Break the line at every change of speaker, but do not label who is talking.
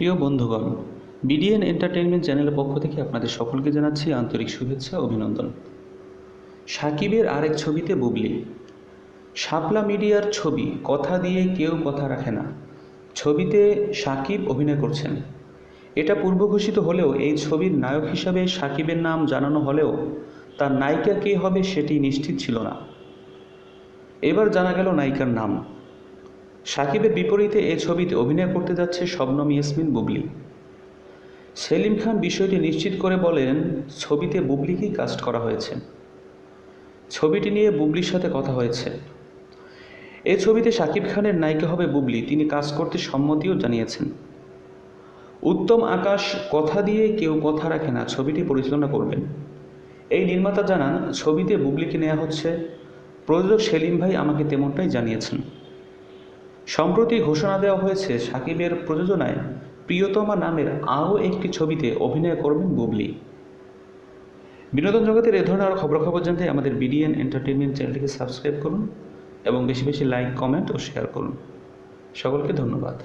প্রিয় বন্ধুগণ, BDN entertainment চ্যানেলের পক্ষ থেকে আপনাদের সকলকে জানাচ্ছি আন্তরিক শুভেচ্ছা অভিনন্দন। সাকিবের আরেক ছবিতে বুবলি। শাপলা মিডিয়ার ছবি, কথা দিয়ে কেউ কথা রাখে না। ছবিতে সাকিব অভিনয় করছেন। এটা পূর্ব ঘোষিত হলেও এই ছবির নায়ক হিসাবে সাকিবের নাম জানানো হলেও তার নায়িকা কে হবে সেটি নিশ্চিত ছিল না। এবার জানা গেল নায়িকার নাম। সাকিবের বিপরীতে এ ছবিতে অভিনয় করতে যাচ্ছে শবনম ইয়াসমিন বুবলি। সেলিম খান বিষয়টি নিশ্চিত করে বলেন ছবিতে বুবলিকেই কাস্ট করা হয়েছে। ছবিটি নিয়ে বুবলির সাথে কথা হয়েছে। এ ছবিতে শাকিব খানের নায়িকা হবে বুবলি। তিনি কাজ করতে সম্মতিও জানিয়েছেন। উত্তম আকাশ কথা দিয়ে কেউ কথা রাখে না ছবিটি পরিচালনা করবেন। এই নির্মাতা জানান ছবিতে বুবলিকে নেওয়া হচ্ছে। প্রযোজক সেলিম ভাই আমাকে তেমনটাই জানিয়েছেন। সম্প্রতি ঘোষণা দেওয়া হয়েছে, সাকিবের প্রযোজনায় প্রিয়তমা নামের আরও একটি ছবিতে অভিনয় করবেন বুবলি। বিনোদন জগতের এ ধরনের আরও খবরাখবর জানতে আমাদের বিডিএন এন্টারটেনমেন্ট চ্যানেলটিকে সাবস্ক্রাইব করুন এবং বেশি বেশি লাইক, কমেন্ট ও শেয়ার করুন। সকলকে ধন্যবাদ।